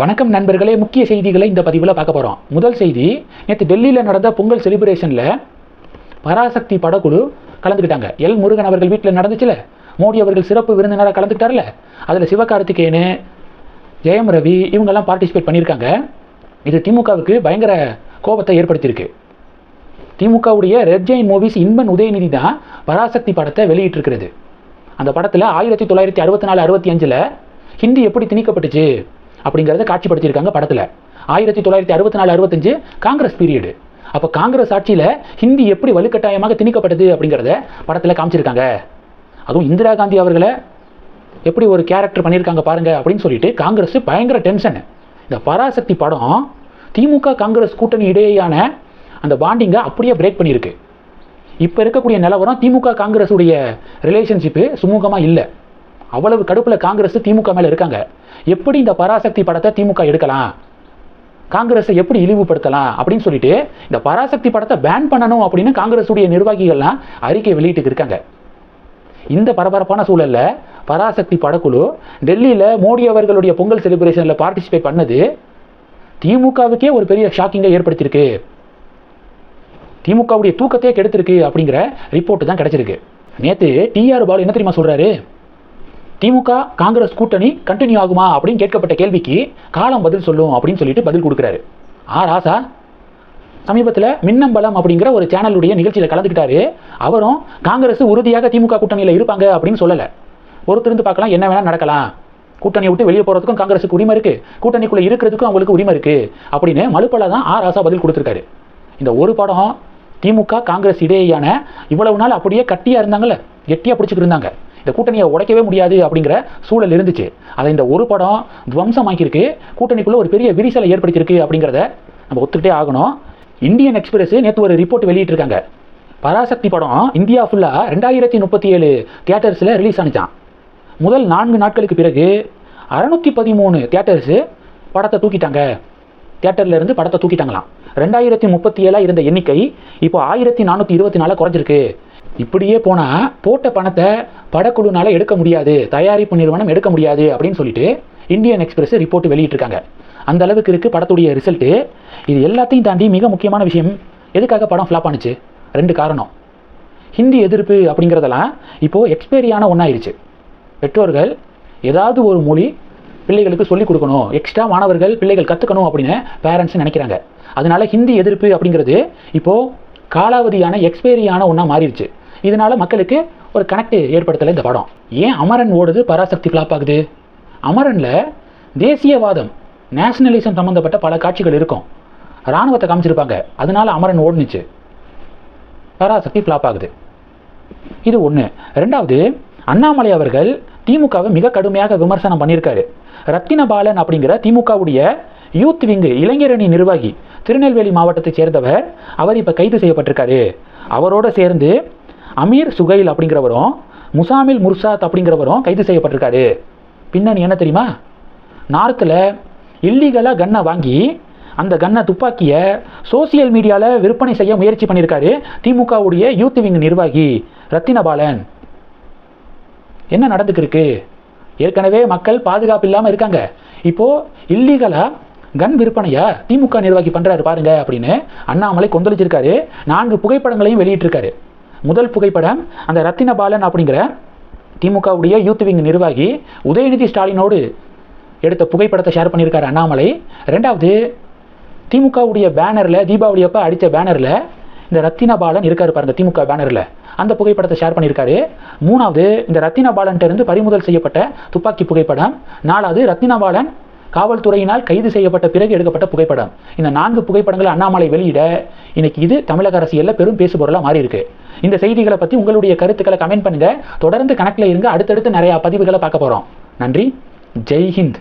வணக்கம் நண்பர்களே முக்கிய செய்திகளை இந்த பதிவில் பார்க்க போகிறோம் முதல் செய்தி நேற்று டெல்லியில் நடந்த பொங்கல் செலிப்ரேஷனில் பராசக்தி படக்குழு கலந்துக்கிட்டாங்க. எல் முருகன் அவர்கள் வீட்டில் நடந்துச்சுல? மோடி அவர்கள் சிறப்பு விருந்தினராக கலந்துக்கிட்டார்ல? அதில் சிவகார்த்திகேயனு ஜெயம் ரவி இவங்கெல்லாம் பார்ட்டிசிபேட் பண்ணியிருக்காங்க. இது திமுகவுக்கு பயங்கர கோபத்தை ஏற்படுத்தியிருக்கு. திமுகவுடைய red giant movies Inban Udhayanidhi தான் பராசக்தி படத்தை வெளியிட்டிருக்கிறது. அந்த படத்தில் ஆயிரத்தி தொள்ளாயிரத்தி அறுபத்தி நாலு அறுபத்தி அஞ்சில் ஹிந்தி எப்படி திணிக்கப்பட்டுச்சு? அப்படிங்கிறத காட்சிப்படுத்தியிருக்காங்க படத்தில். ஆயிரத்தி தொள்ளாயிரத்தி அறுபத்தி நாலு அறுபத்தஞ்சு காங்கிரஸ் பீரியடு அப்போ காங்கிரஸ் ஆட்சியில் ஹிந்தி எப்படி வலுக்கட்டாயமாக திணிக்கப்பட்டது அப்படிங்கிறத படத்தில் காமிச்சிருக்காங்க. அதுவும் இந்திரா காந்தி அவர்களை எப்படி ஒரு கேரக்டர் பண்ணியிருக்காங்க பாருங்க அப்படின்னு சொல்லிட்டு காங்கிரஸ் பயங்கர டென்ஷன் இந்த பராசக்தி படம் திமுக காங்கிரஸ் கூட்டணி இடையேயான அந்த பாண்டிங்கை அப்படியே பிரேக் பண்ணியிருக்கு. இப்போ இருக்கக்கூடிய நிலவரம் திமுக காங்கிரஸுடைய ரிலேஷன்ஷிப்பு சுமூகமாக இல்லை. அவ்வளவு கடுப்பில் காங்கிரஸ் திமுக மேலே இருக்காங்க. எப்படி இந்த பராசக்தி படத்தை திமுக எடுக்கலாம்? காங்கிரஸை எப்படி இழிவுபடுத்தலாம்? அப்படின்னு சொல்லிட்டு இந்த பராசக்தி படத்தை பேன் பண்ணணும் அப்படின்னு காங்கிரஸுடைய நிர்வாகிகள்லாம் அறிக்கை வெளியிட்டு இருக்காங்க. இந்த பரபரப்பான சூழலில் பராசக்தி படக்குழு டெல்லியில் மோடி அவர்களுடைய பொங்கல் செலிப்ரேஷனில் பார்ட்டிசிபேட் பண்ணது திமுகவுக்கே ஒரு பெரிய ஷாக்கிங்கை ஏற்படுத்தியிருக்கு. திமுகவுடைய தூக்கத்தையே கெடுத்திருக்கு அப்படிங்கிற ரிப்போர்ட் தான் கிடச்சிருக்கு. நேற்று டிஆர் பாலு என்ன தெரியுமா சொல்கிறாரு திமுக காங்கிரஸ் கூட்டணி கண்டினியூ ஆகுமா அப்படின்னு கேட்கப்பட்ட கேள்விக்கு காலம் பதில் சொல்லும் அப்படின்னு சொல்லிட்டு பதில் கொடுக்குறாரு. ஆ ராசா சமீபத்தில் மின்னம்பலம் அப்படிங்கிற ஒரு சேனலுடைய நிகழ்ச்சியில் கலந்துக்கிட்டாரு. அவரும் காங்கிரஸ் உறுதியாக திமுக கூட்டணியில் இருப்பாங்க அப்படின்னு சொல்லலை. பொறுத்திருந்து பார்க்கலாம் என்ன வேணால் நடக்கலாம். கூட்டணியை விட்டு வெளியே போகிறதுக்கும் காங்கிரஸுக்கு உரிமை இருக்குது கூட்டணிக்குள்ளே இருக்கிறதுக்கும் அவங்களுக்கு உரிமை இருக்குது அப்படின்னு மலுப்பல தான் ஆ ராசா பதில் கொடுத்துருக்காரு. இந்த ஒரு படம் திமுக காங்கிரஸ் இடையேயான இவ்வளவு நாள் அப்படியே கட்டியாக இருந்தாங்கல்ல கெட்டியாக பிடிச்சிட்டு இருந்தாங்க. இந்த கூட்டணியை உடைக்கவே முடியாது அப்படிங்கிற சூழல் இருந்துச்சு. அதை இந்த ஒரு படம் துவம்சமாக்கியிருக்கு. கூட்டணிக்குள்ளே ஒரு பெரிய விரிசலை ஏற்படுத்தியிருக்கு அப்படிங்கிறத நம்ம ஒத்துக்கிட்டே ஆகணும். இந்தியன் எக்ஸ்பிரஸ் நேற்று ஒரு ரிப்போர்ட் வெளியிட்டிருக்காங்க. பராசக்தி படம் இந்தியா ஃபுல்லாக ரெண்டாயிரத்தி முப்பத்தி ஏழு தியேட்டர்ஸில் ரிலீஸ் ஆனிச்சான் முதல் நான்கு நாட்களுக்கு பிறகு அறநூற்றி பதிமூணு தியேட்டர்ஸு படத்தை தூக்கிட்டாங்க. தியேட்டர்லேருந்து படத்தை தூக்கிட்டாங்களாம். ரெண்டாயிரத்தி முப்பத்தி ஏழாக இருந்த எண்ணிக்கை இப்போ ஆயிரத்தி நானூற்றி இருபத்தி நாலாக குறைஞ்சிருக்கு. இப்படியே போனால் போட்ட பணத்தை படக்குழுனால எடுக்க முடியாது தயாரிப்பு நிறுவனம் எடுக்க முடியாது அப்படின்னு சொல்லிட்டு இந்தியன் எக்ஸ்பிரஸ் ரிப்போர்ட் வெளியிட்டிருக்காங்க. அந்த அளவுக்கு இருக்குது படத்துடைய ரிசல்ட்டு இது எல்லாத்தையும் தாண்டி மிக முக்கியமான விஷயம் எதுக்காக படம் ஃப்ளாப் ஆனுச்சு? ரெண்டு காரணம். ஹிந்தி எதிர்ப்பு அப்படிங்கிறதெல்லாம் இப்போது எக்ஸ்பைரியான ஒன்றாயிருச்சு பெற்றோர்கள் ஏதாவது ஒரு மொழி பிள்ளைகளுக்கு சொல்லிக் கொடுக்கணும் எக்ஸ்ட்ரா மாணவர்கள் பிள்ளைகள் கற்றுக்கணும் அப்படின்னு பேரண்ட்ஸ் நினைக்கிறாங்க. அதனால ஹிந்தி எதிர்ப்பு அப்படிங்கிறது இப்போது காலாவதியான எக்ஸ்பைரியான ஒன்றா மாறிடுச்சு. இதனால மக்களுக்கு ஒரு கனெக்ட் ஏற்படுத்தலை இந்த படம். ஏன் அமரன் ஓடுது பராசக்தி ஃப்ளாப் ஆகுது? அமரனில் தேசியவாதம் நேஷனலிசம் சம்மந்தப்பட்ட பல காட்சிகள் இருக்கும். இராணுவத்தை காமிச்சிருப்பாங்க. அதனால அமரன் ஓடுனுச்சு. பராசக்தி ஃப்ளாப் ஆகுது. இது ஒன்று ரெண்டாவது அண்ணாமலை அவர்கள் திமுகவை மிக கடுமையாக விமர்சனம் பண்ணியிருக்காரு. ரத்தினபாலன் அப்படிங்கிற திமுகவுடைய யூத் விங்கு இளைஞரணி நிர்வாகி திருநெல்வேலி மாவட்டத்தைச் சேர்ந்தவர் அவர் இப்போ கைது செய்யப்பட்டிருக்காரு. அவரோடு சேர்ந்து அமீர் சுகைல் அப்படிங்கிறவரும் முசாமில் முர்சாத் அப்படிங்கிறவரும் கைது செய்யப்பட்டிருக்காரு. பின்னணி என்ன தெரியுமா? நார்த்தில் இல்லீகலாக கன்னை வாங்கி அந்த கன்னை துப்பாக்கியை சோசியல் மீடியாவில் விற்பனை செய்ய முயற்சி பண்ணியிருக்காரு திமுகவுடைய யூத் விங் நிர்வாகி ரத்தினபாலன். என்ன நடந்துக்கிருக்கு ஏற்கனவே மக்கள் பாதுகாப்பு இல்லாமல் இருக்காங்க. இப்போது இல்லீகலாக கன் விற்பனையா திமுக நிர்வாகி பண்ணுறாரு பாருங்க அப்படின்னு அண்ணாமலை கொந்தளிச்சிருக்காரு. நான்கு புகைப்படங்களையும் வெளியிட்டிருக்காரு. முதல் புகைப்படம் அந்த ரத்தினபாலன் அப்படிங்கிற திமுகவுடைய யூத் விங் நிர்வாகி உதயநிதி ஸ்டாலினோடு எடுத்த புகைப்படத்தை ஷேர் பண்ணியிருக்காரு அண்ணாமலை. ரெண்டாவது திமுகவுடைய பேனரில் தீபாவளி அப்போ அடித்த பேனரில் இந்த ரத்தினபாலன் இருக்கார் பாருங்க திமுக பேனரில் அந்த புகைப்படத்தை ஷேர் பண்ணியிருக்காரு. மூணாவது இந்த ரத்தினபாலன்ட்ட இருந்து பறிமுதல் செய்யப்பட்ட துப்பாக்கி புகைப்படம். நாலாவது ரத்தினபாலன் காவல்துறையினால் கைது செய்யப்பட்ட பிறகு எடுக்கப்பட்ட புகைப்படம். இந்த நான்கு புகைப்படங்களை அண்ணாமலை வெளியிட இன்னைக்கு இது தமிழக அரசியலில் பெரும் பேசுபொருளாக மாறி இருக்கு இந்த செய்திகளை பற்றி உங்களுடைய கருத்துக்களை கமெண்ட் பண்ணுங்க. தொடர்ந்து கணக்கில் இருங்க. அடுத்தடுத்து நிறையா பதிவுகளை பார்க்க போகிறோம் நன்றி. ஜெய்ஹிந்த்.